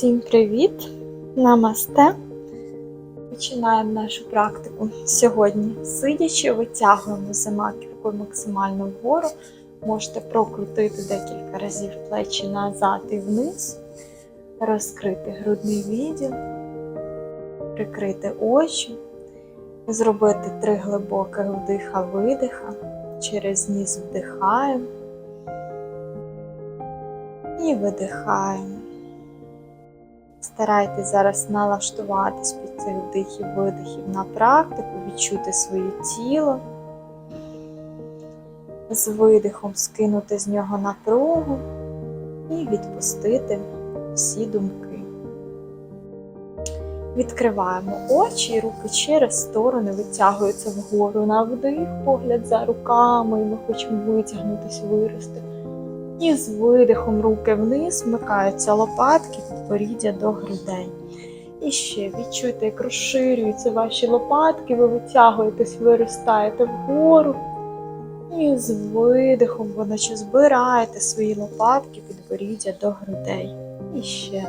Всім привіт! Намасте! Починаємо нашу практику. Сьогодні, сидячи, витягуємо за маківкою максимально вгору. Можете прокрутити декілька разів плечі назад і вниз, розкрити грудний відділ, прикрити очі, зробити три глибоких вдиха-видиха. Через ніс вдихаємо і видихаємо. Старайтесь зараз налаштуватись під цих вдихів-видихів на практику, відчути своє тіло, з видихом скинути з нього напругу і відпустити всі думки. Відкриваємо очі, і руки через сторони витягуються вгору на вдих, погляд за руками, і ми хочемо витягнутися, вирости. І з видихом руки вниз вмикаються лопатки, підборіддя до грудей. І ще відчуйте, як розширюються ваші лопатки, ви витягуєтесь, виростаєте вгору. І з видихом ви збираєте свої лопатки, підборіддя до грудей. І ще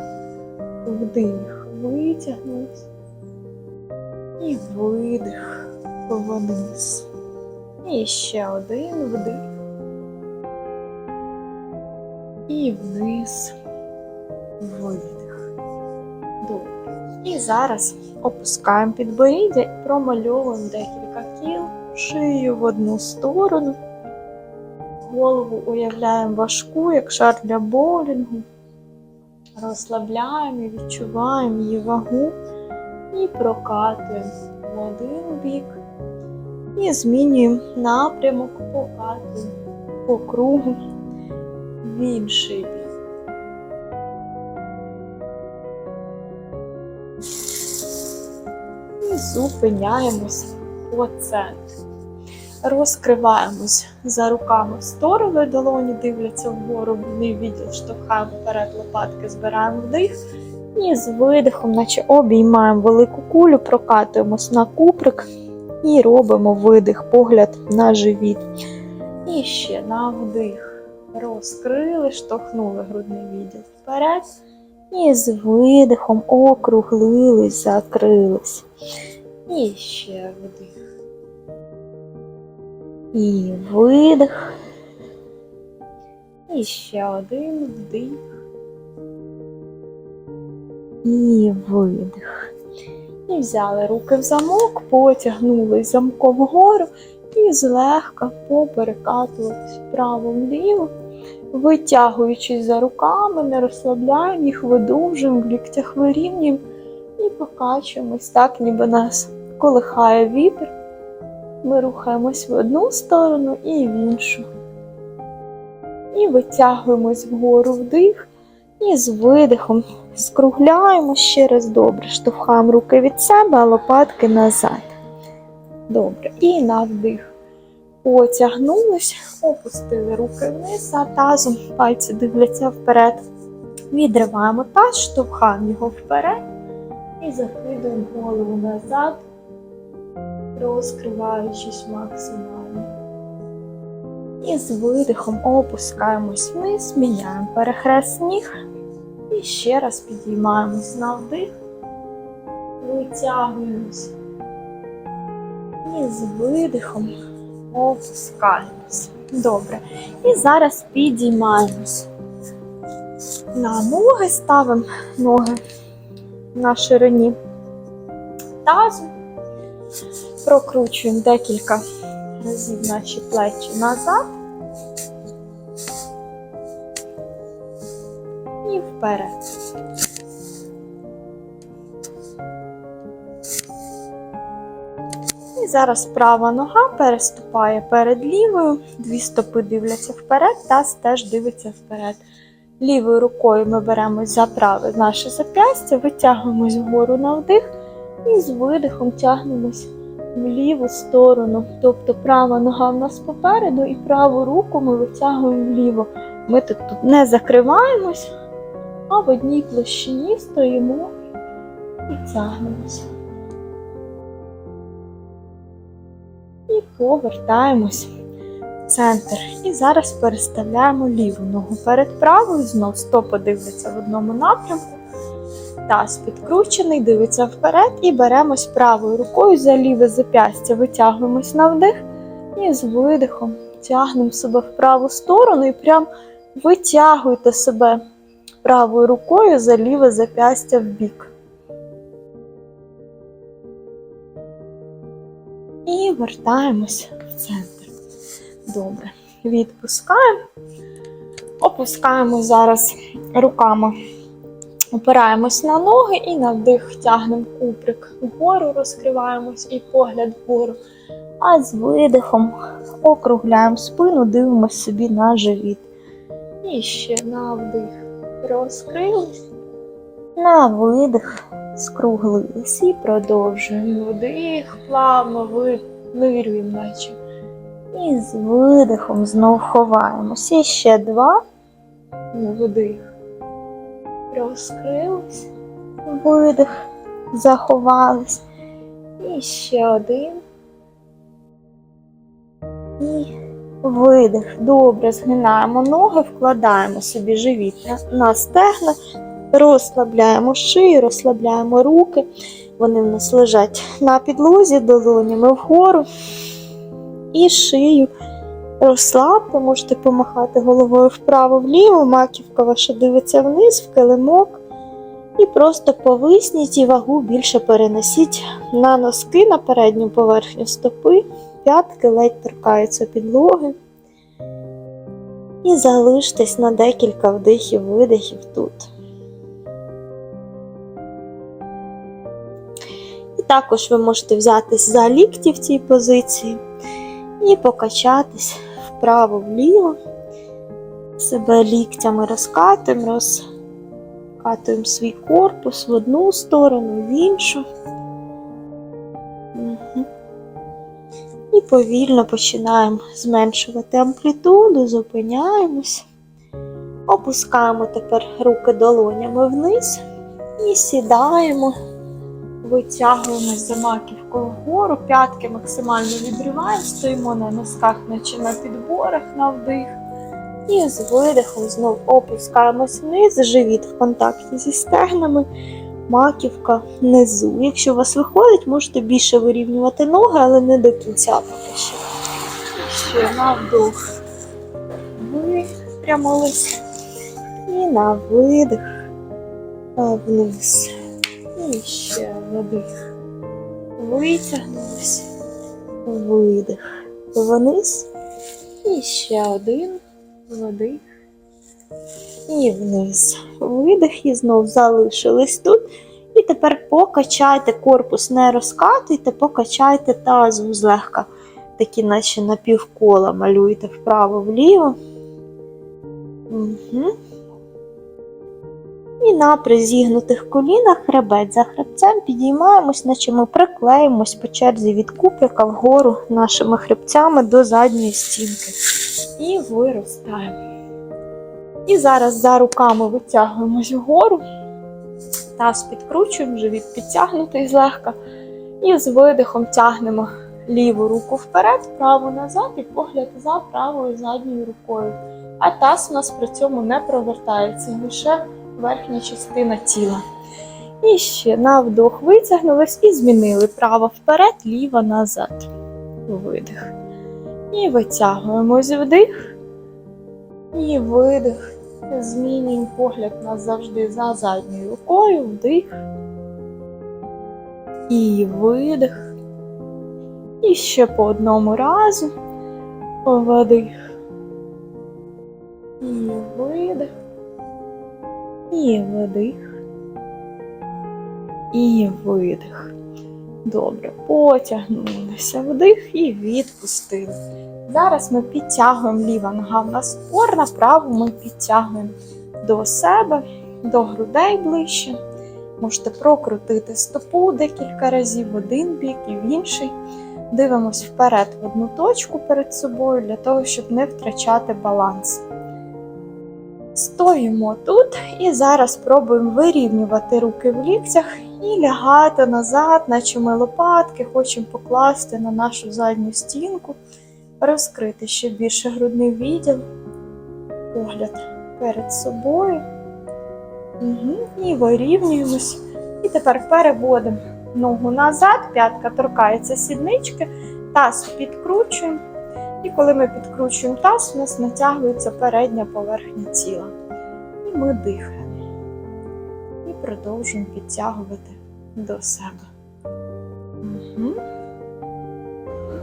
вдих, витягнулись. І видих вниз. І ще один вдих. І вниз видих. І зараз опускаємо підборіддя і промальовуємо декілька кіл, шию в одну сторону. Голову уявляємо важку, як шар для боулінгу. Розслабляємо і відчуваємо її вагу і прокатуємо в один бік. І змінюємо напрямок, покатуємо по кругу в інший бік. І зупиняємось по центру. Розкриваємось за руками в сторону, долоні дивляться вгору, вони відділ штовхаємо вперед лопатки, збираємо вдих. І з видихом, наче обіймаємо велику кулю, прокатуємось на куприк і робимо видих, погляд на живіт. І ще на вдих. Розкрили, штовхнули грудний відділ вперед. І з видихом округлились, закрились. І ще вдих. І видих. І ще один вдих. І видих. І взяли руки в замок, потягнули замком вгору і злегка поперекатувались вправо-вліво, витягуючись за руками, не розслабляємо їх, видовжуємо, в ліктях вирівнюємо і покачуємось так, ніби нас колихає вітер. Ми рухаємось в одну сторону і в іншу. І витягуємось вгору вдих. І з видихом скругляємо ще раз добре. Штовхаємо руки від себе, а лопатки назад. Добре. І на вдих. Потягнулись, опустили руки вниз, а тазом пальці дивляться вперед. Відриваємо таз, штовхаємо його вперед і закидуємо голову назад, розкриваючись максимально. І з видихом опускаємось вниз, міняємо перехрест ніг. І ще раз підіймаємось на вдих, витягуємось. І з видихом опускаємось. Добре. І зараз підіймаємось. На ноги ставимо ноги на ширині тазу. Прокручуємо декілька разів наші плечі назад. І вперед. Зараз права нога переступає перед лівою, дві стопи дивляться вперед, таз теж дивиться вперед. Лівою рукою ми беремось за праве наше зап'ястя, витягуємось вгору на вдих і з видихом тягнемось в ліву сторону. Тобто права нога в нас попереду і праву руку ми витягуємо вліво. Ми тут, тут не закриваємось, а в одній площині стоїмо і тягнемося. І повертаємось в центр. І зараз переставляємо ліву ногу перед правою, знов стопи дивляться в одному напрямку. Таз підкручений, дивиться вперед і беремось правою рукою за ліве зап'ястя, витягуємось на вдих і з видихом тягнемо себе в праву сторону і прям витягуйте себе правою рукою за ліве зап'ястя в бік. І вертаємось в центр. Добре. Відпускаємо. Опускаємо зараз руками. Опираємось на ноги і на вдих тягнемо куприк вгору, розкриваємось і погляд вгору. А з видихом округляємо спину, дивимося собі на живіт. І ще на вдих розкрились. На видих скруглились і продовжуємо. Вдих, плавно винирюємо, наче. І з видихом знов ховаємось. І ще два. Вдих. Розкрились. Видих. Заховались. І ще один. І видих. Добре, згинаємо ноги, вкладаємо собі живіт на стегна, розслабляємо шию, розслабляємо руки. Вони в нас лежать на підлозі, долонями вгору. І шию розслабте, можете помахати головою вправо-вліво, маківка ваша дивиться вниз, в килимок. І просто повисніть і вагу більше перенесіть на носки на передню поверхню стопи, п'ятки ледь торкаються підлоги. І залиштесь на декілька вдихів-видихів тут. Також ви можете взятись за лікті в цій позиції і покачатись вправо-вліво. Себе ліктями розкатуємо, розкатуємо свій корпус в одну сторону, в іншу. Угу. І повільно починаємо зменшувати амплітуду, зупиняємось. Опускаємо тепер руки долонями вниз і сідаємо, витягуємось за маківкою вгору, п'ятки максимально відриваємо, стоїмо на носках, наче на підборах на вдих. І з видихом знов опускаємось вниз, живіт в контакті зі стегнами, маківка внизу. Якщо у вас виходить, можете більше вирівнювати ноги, але не до кінця поки що. Ще на вдох. Випрямились. І на видих вниз. І ще вдих. Витягнулись. Видих. Вниз. І ще один. Вдих. І вниз. Видих і знов залишились тут. І тепер покачайте корпус, не розкатуйте, покачайте тазом злегка. Такі, наче напівкола малюйте вправо-вліво. Угу. І на призігнутих колінах хребет за хребцем підіймаємось, наче ми приклеїмось по черзі від куприка вгору нашими хребцями до задньої стінки. І виростаємо. І зараз за руками витягуємось вгору, таз підкручуємо, живіт підтягнутий злегка. І з видихом тягнемо ліву руку вперед, праву назад і погляд за правою задньою рукою. А таз у нас при цьому не провертається, лише верхня частина тіла. І ще на вдох витягнулись і змінили право вперед, ліво назад. Видих. І витягуємось вдих. І видих. Змінюємо погляд нас завжди за задньою рукою, вдих. І видих. І ще по одному разу. Вдих. І видих. І вдих. І видих. Добре, потягнулися вдих і відпустили. Зараз ми підтягуємо ліва нога в нас опорна, праву ми підтягуємо до себе, до грудей ближче. Можете прокрутити стопу декілька разів в один бік і в інший. Дивимось вперед в одну точку перед собою для того, щоб не втрачати баланс. Стоїмо тут і зараз пробуємо вирівнювати руки в ліктях і лягати назад, наче ми лопатки, хочемо покласти на нашу задню стінку, розкрити ще більше грудний відділ, погляд перед собою. Угу. І вирівнюємось. І тепер переводимо ногу назад, п'ятка торкається сіднички, таз підкручуємо. І коли ми підкручуємо таз, у нас натягується передня поверхня тіла. І ми дихаємо. І продовжуємо підтягувати до себе. Угу.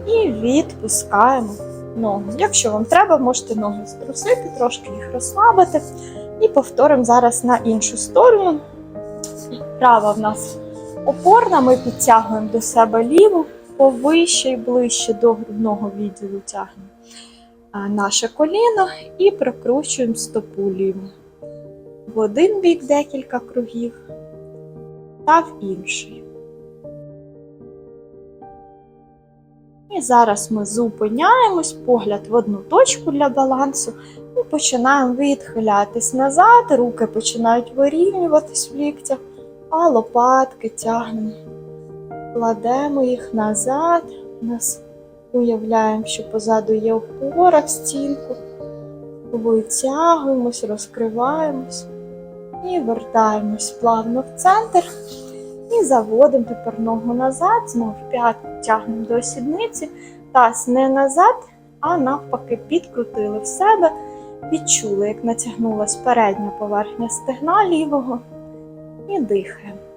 І відпускаємо ногу. Якщо вам треба, можете ноги струсити, трошки їх розслабити. І повторимо зараз на іншу сторону. Права в нас опорна, ми підтягуємо до себе ліву, повище і ближче до грудного відділу тягнемо наше коліно і прокручуємо стопу ліву. В один бік декілька кругів та в інший. І зараз ми зупиняємось, погляд в одну точку для балансу і починаємо відхилятись назад, руки починають вирівнюватись в ліктях, а лопатки тягнемо. Кладемо їх назад, нас уявляємо, що позаду є опора в стінку, витягуємось, розкриваємось і вертаємось плавно в центр. І заводимо тепер ногу назад, знов п'ятку тягнемо до сідниці, таз не назад, а навпаки підкрутили в себе, відчули, як натягнулась передня поверхня стегна лівого. І дихаємо.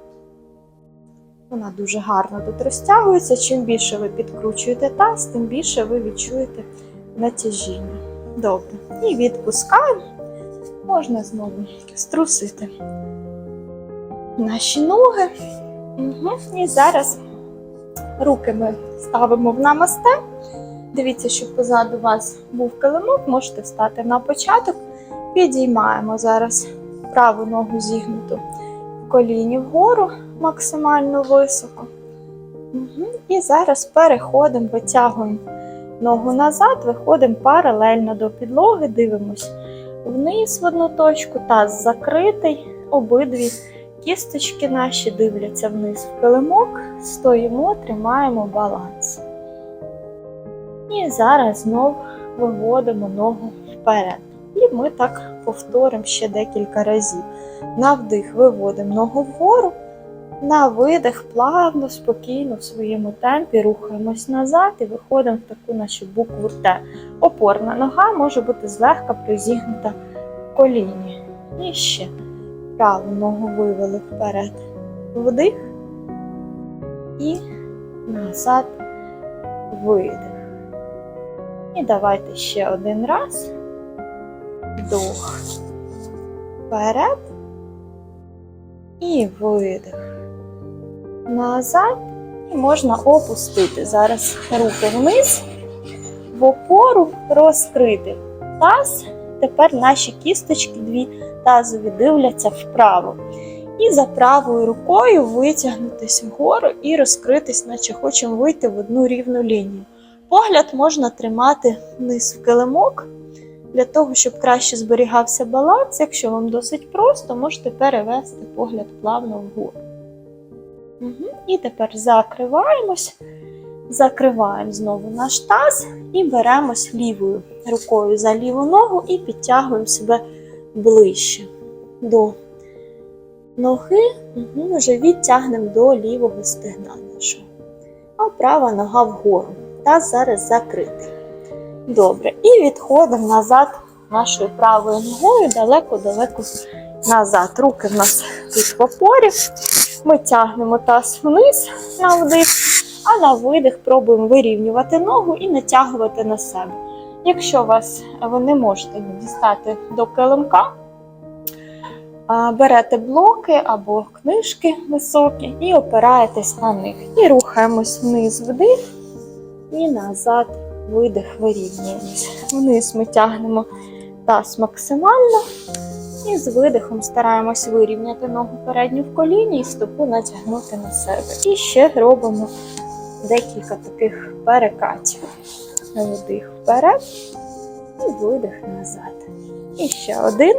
Вона дуже гарно тут розтягується. Чим більше ви підкручуєте таз, тим більше ви відчуєте натяжіння. Добре. І відпускаємо. Можна знову струсити наші ноги. Угу. І зараз руки ми ставимо в намасте. Дивіться, щоб позаду вас був килимок, можете встати на початок. Підіймаємо зараз праву ногу зігнуту коліні вгору максимально високо. Угу. І зараз переходимо, витягуємо ногу назад, виходимо паралельно до підлоги, дивимось вниз в одну точку, таз закритий, обидві кісточки наші дивляться вниз в килимок, стоїмо, тримаємо баланс. І зараз знов виводимо ногу вперед. І ми так повторимо ще декілька разів. На вдих виводимо ногу вгору, на видих плавно, спокійно в своєму темпі рухаємось назад і виходимо в таку нашу букву Т. Опорна нога може бути злегка призігнута коліні. І ще праву ногу вивели вперед. Вдих і назад видих. І давайте ще один раз. Вдох. Вперед. І видих. Назад. І можна опустити зараз руки вниз, в опору розкрити таз. Тепер наші кісточки дві тазові дивляться вправо. І за правою рукою витягнутися вгору і розкритись, наче хочемо вийти в одну рівну лінію. Погляд можна тримати вниз в килимок. Для того, щоб краще зберігався баланс, якщо вам досить просто, можете перевести погляд плавно вгору. Угу. І тепер закриваємось, закриваємо знову наш таз і беремось лівою рукою за ліву ногу і підтягуємо себе ближче до ноги, угу. живіт тягнемо до лівого стегна нашого. А права нога вгору. Таз зараз закритий. Добре. І відходимо назад нашою правою ногою далеко-далеко назад. Руки в нас тут в опорі. Ми тягнемо таз вниз на вдих, а на видих пробуємо вирівнювати ногу і натягувати на себе. Якщо вас ви не можете дістати до килимка, берете блоки або книжки високі і опираєтесь на них. І рухаємось вниз вдих і назад видих вирівнюємось. Вниз ми тягнемо таз максимально. І з видихом стараємось вирівняти ногу передню в коліні і стопу натягнути на себе. І ще робимо декілька таких перекатів. Вдих вперед і видих назад. І ще один.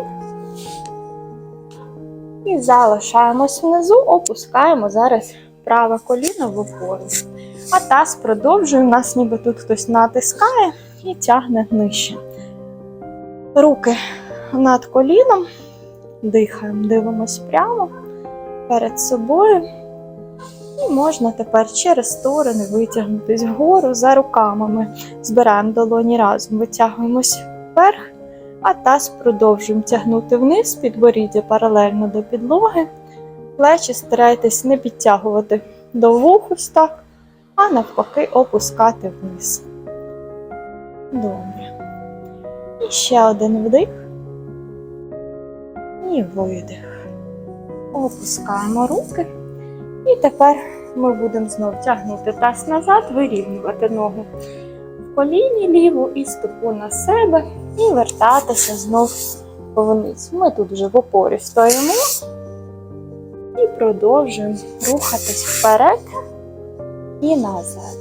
І залишаємось внизу, опускаємо зараз праве коліно в опору. А таз продовжує, у нас ніби тут хтось натискає і тягне нижче. Руки над коліном, Дихаємо, дивимось прямо перед собою. І можна тепер через сторони витягнутись вгору за руками. Ми збираємо долоні разом, витягуємось вверх, а таз продовжуємо тягнути вниз, підборіддя паралельно до підлоги. Плечі старайтесь не підтягувати до вух ось так, а навпаки опускати вниз. Добре. І ще один вдих. І видих. Опускаємо руки. І тепер ми будемо знову тягнути таз назад, вирівнювати ногу в коліні ліву і стопу на себе, і вертатися знов вниз. Ми тут вже в опорі стоїмо і продовжуємо рухатись вперед і назад.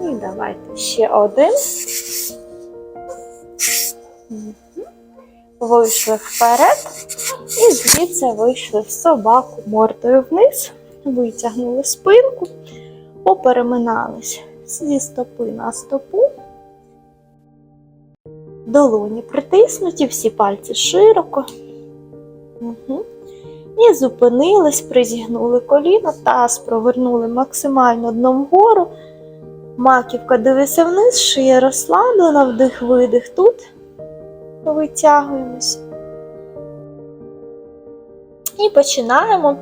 І давайте ще один. Вийшли вперед і звідси вийшли в собаку мордою вниз, витягнули спинку, попереминались зі стопи на стопу. Долоні притиснуті, всі пальці широко. Угу. І зупинились, призігнули коліно, таз провернули максимально дном вгору. Маківка дивиться вниз, шия розслаблена, вдих, видих тут. Витягуємось. І починаємо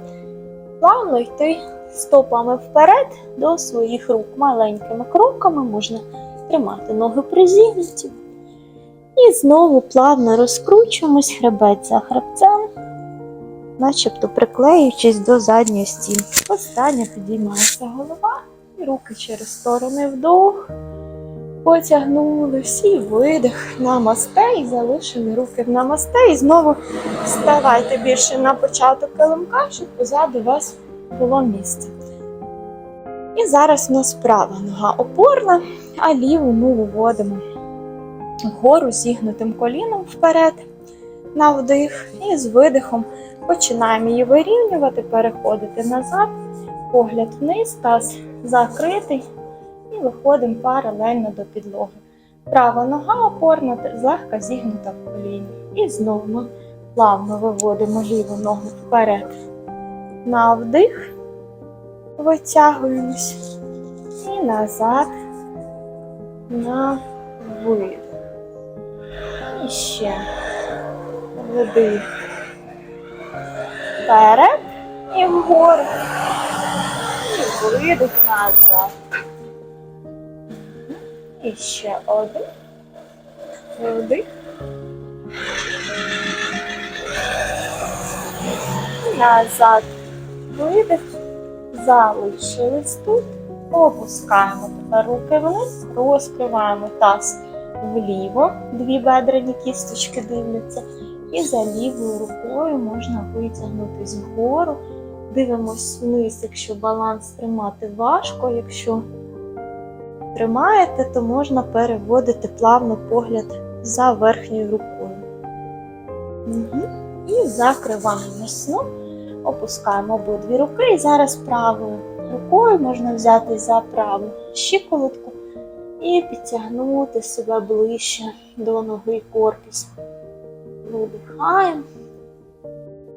плавно йти стопами вперед до своїх рук. Маленькими кроками можна тримати ноги призігнуті. І знову плавно розкручуємось хребет за хребцем, начебто приклеюючись до задньої стінки. Остання підіймається голова і руки через сторони вдох. Потягнули всі видих намасте і залишили руки в намасте. І знову ставайте більше на початок килимка, щоб позаду вас було місце. І зараз у нас права нога опорна, а ліву ми виводимо вгору зігнутим коліном вперед на вдих. І з видихом починаємо її вирівнювати, переходити назад, погляд вниз, таз закритий. І виходимо паралельно до підлоги. Права нога опорна, злегка зігнута в коліні. І знову ми плавно виводимо ліву ногу вперед. На вдих, витягуємось. І назад на видих. І ще вдих. Вперед і вгору. І видих назад. І ще один. Вдих. Назад. Видих. Залишились тут. Опускаємо тепер руки вниз, розкриваємо таз вліво, дві бедрені кісточки дивляться. І за лівою рукою можна витягнутись вгору. Дивимось вниз, якщо баланс тримати важко, якщо тримаєте, то можна переводити плавно погляд за верхньою рукою. Угу. І закриваємо сну, опускаємо обидві руки. І зараз правою рукою можна взяти за праву щиколотку і підтягнути себе ближче до ноги корпусу. Видихаємо,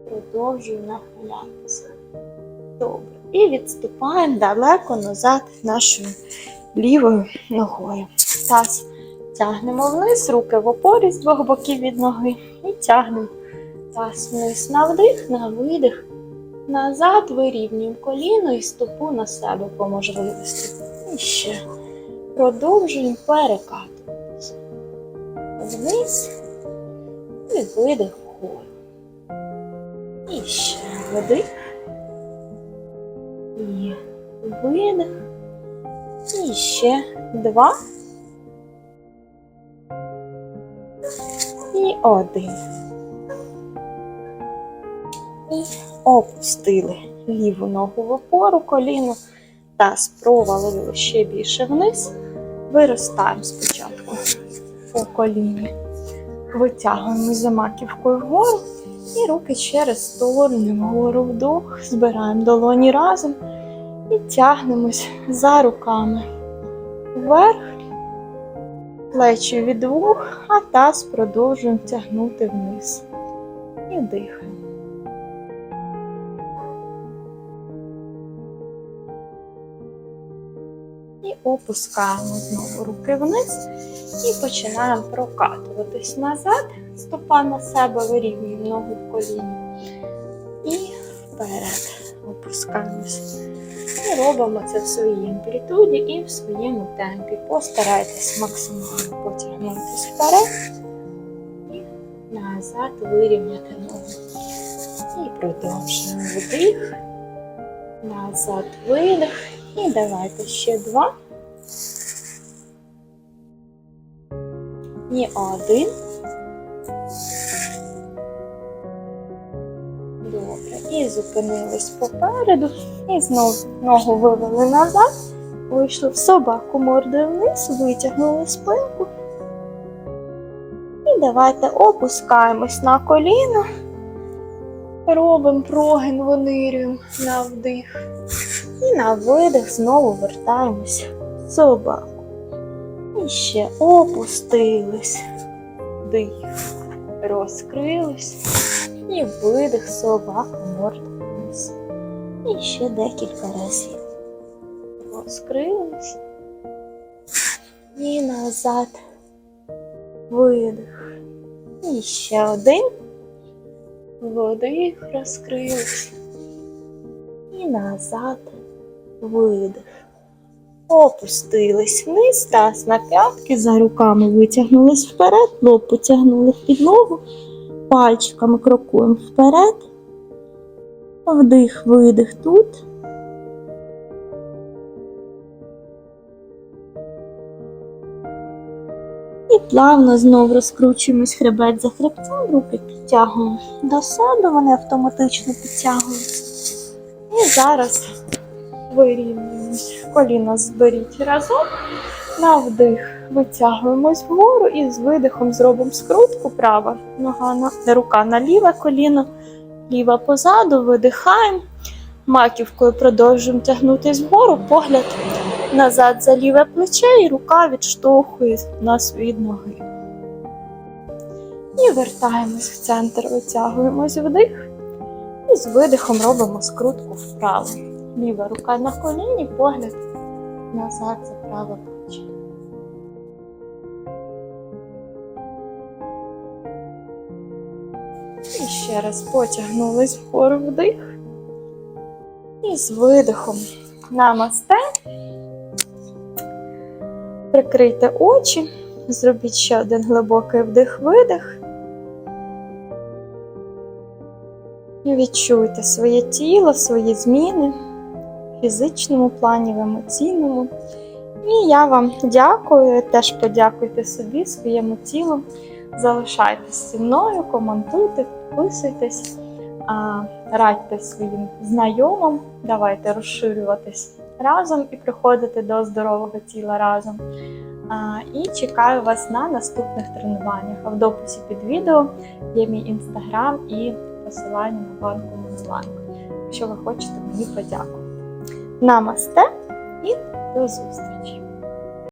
продовжуємо нахилятися. Добре. І відступаємо далеко назад нашою лівою ногою. Таз тягнемо вниз, руки в опорі з двох боків від ноги. І тягнемо таз вниз на вдих, на видих. Назад вирівнюємо коліно і стопу на себе по можливості. І ще продовжуємо перекатуватися. Вниз і видих вгору. І ще вдих. І видих. І ще два. І один. І опустили ліву ногу в опору, коліно таз провалили ще більше вниз. Виростаємо спочатку по коліні. Витягуємо за маківкою вгору і руки через сторони вгору вдох. Збираємо долоні разом І тягнемось за руками вверх, плечі від вух, а таз продовжуємо тягнути вниз. І дихаємо. Опускаємо знову руки вниз і починаємо прокатуватись назад, стопа на себе, вирівнюємо ногу в коліні. І вперед опускаємось. І робимо це в своїй амплітуді і в своєму темпі. Постарайтесь максимально потягнутися вперед і назад вирівняти ногу. І продовжуємо вдих, назад видих. І давайте ще два. І один. Добре. І зупинились попереду. І знову ногу вивели назад. Вийшли в собаку мордою вниз, витягнули спинку. І давайте опускаємось на коліно. Робимо прогин, винирюємо на вдих. І на видих знову вертаємось в собаку. Ще опустились. Дих. Розкрились. І видих собаку морду вниз. І ще декілька разів. Розкрились. І назад. Видих. І ще один. Вдих, розкрились. І назад. Видих. Опустились вниз, таз на п'ятки, за руками витягнулись вперед, лоб потягнули в підлогу, пальчиками крокуємо вперед. Вдих, видих тут. І плавно знов розкручуємось хребет за хребцем, руки підтягуємо до себе, вони автоматично підтягуються. І зараз вирівнюємось. Коліна зберіть разом. На вдих витягуємось вгору і з видихом зробимо скрутку. Права нога на рука на ліве коліно, ліва позаду, видихаємо. Маківкою продовжуємо тягнутись вгору, погляд назад за ліве плече і рука відштовхує нас від ноги. І вертаємось в центр, витягуємось вдих. І з видихом робимо скрутку вправо. Ліва рука на коліні, погляд назад за праве. І ще раз потягнулись вгору вдих. І з видихом намасте. Прикрийте очі, зробіть ще один глибокий вдих-видих. І відчуйте своє тіло, свої зміни фізичному плані, в емоційному. І я вам дякую, теж подякуйте собі, своєму тілу. Залишайтесь зі мною, коментуйте, підписуйтесь, радьте своїм знайомим, давайте розширюватись разом і приходити до здорового тіла разом. І чекаю вас на наступних тренуваннях. А в дописі під відео є мій інстаграм і посилання на банку Монбланк, якщо ви хочете мені подякувати. Намасте і до зустрічі!